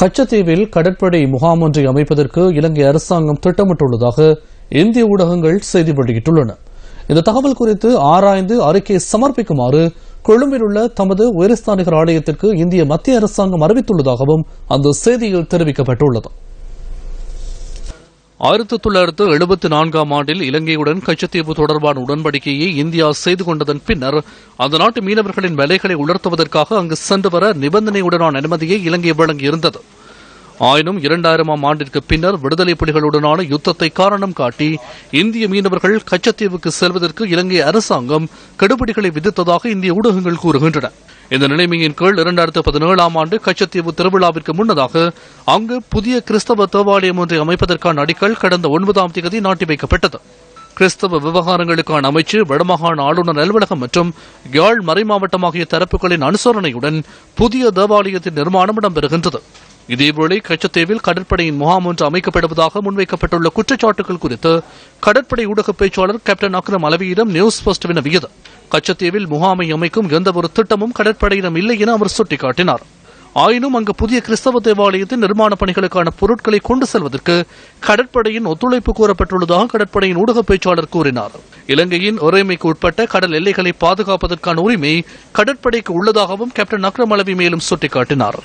கச்சத்தீவில் கடற்படை முகாம் ஒன்றை அமைப்பதற்கு இலங்கை அரசாங்கம் திட்டமிட்டுள்ளதாக இந்திய ஊடகங்கள் செய்தி வெளியிட்டுள்ளன. இந்த தகவல் குறித்து ஆராய்ந்து அறிக்கை சமர்ப்பிக்குமாறு கொழும்பில் உள்ள தமது உயர்ஸ்தானிகர் ஆலயத்திற்கு இந்திய மத்திய அரசாங்கம் அறிவித்துள்ளதாகவும் அந்த செய்தியில் தெரிவிக்கப்பட்டுள்ளது. ஆயிரத்தி தொள்ளாயிரத்து எழுபத்தி நான்காம் ஆண்டில் இலங்கையுடன் கச்சத்தீவு தொடர்பான உடன்படிக்கையை இந்தியா செய்து கொண்டதன் பின்னர் அந்த நாட்டு மீனவர்களின் விலைகளை உலர்த்துவதற்காக அங்கு சென்று வர நிபந்தனையுடனான அனுமதியை இலங்கை வழங்கியிருந்தது. ஆயினும் இரண்டாயிரமாம் ஆண்டிற்கு பின்னர் விடுதலை புலிகளுடனான யுத்தத்தை காரணம் காட்டி இந்திய மீனவர்கள் கச்சத்தீவுக்கு செல்வதற்கு இலங்கை அரசாங்கம் கெடுபிடிகளை விதித்ததாக இந்திய ஊடகங்கள் கூறுகின்றன. இந்த நிலைமையின் கீழ் இரண்டாயிரத்து பதினேழாம் ஆண்டு கச்சத்தீவு திருவிழாவிற்கு முன்னதாக அங்கு புதிய கிறிஸ்தவ தேவாலயம் ஒன்றை அமைப்பதற்கான அடிக்கல் கடந்த ஒன்பதாம் தேதி நாட்டி வைக்கப்பட்டது. கிறிஸ்தவ விவகாரங்களுக்கான அமைச்சு வடமாகாண ஆளுநர் அலுவலகம் மற்றும் யாழ் மறைமாவட்டம் ஆகிய தரப்புகளின் அனுசரணையுடன் புதிய தேவாலயத்தின் நிர்மாணம் இடம்பெறுகின்றது. இதேவேளை கச்சத்தீவில் கடற்படையின் முகாம் ஒன்று அமைக்கப்படுவதாக முன்வைக்கப்பட்டுள்ள குற்றச்சாட்டுகள் குறித்து கடற்படை ஊடக பேச்சாளர் கேப்டன் அக்ரம் அலவியிடம் நியூஸ் பஸ்ட் வினவியது. கச்சத்தீவில் முகாமை அமைக்கும் எந்தவொரு திட்டமும் கடற்படையிடம் இல்லை என அவர் சுட்டிக்காட்டினார். ஆயினும் அங்கு புதிய கிறிஸ்தவ தேவாலயத்தின் நிர்மாண பணிகளுக்கான பொருட்களை கொண்டு செல்வதற்கு கடற்படையின் ஒத்துழைப்பு கோரப்பட்டுள்ளதாக கடற்படையின் ஊடக பேச்சாளர் கூறினார். இலங்கையின் ஒரேமைக்கு உட்பட்ட கடல் எல்லைகளை பாதுகாப்பதற்கான உரிமை கடற்படைக்கு உள்ளதாகவும் கேப்டன் அக்ரம் அலவி மேலும் சுட்டிக்காட்டினார்.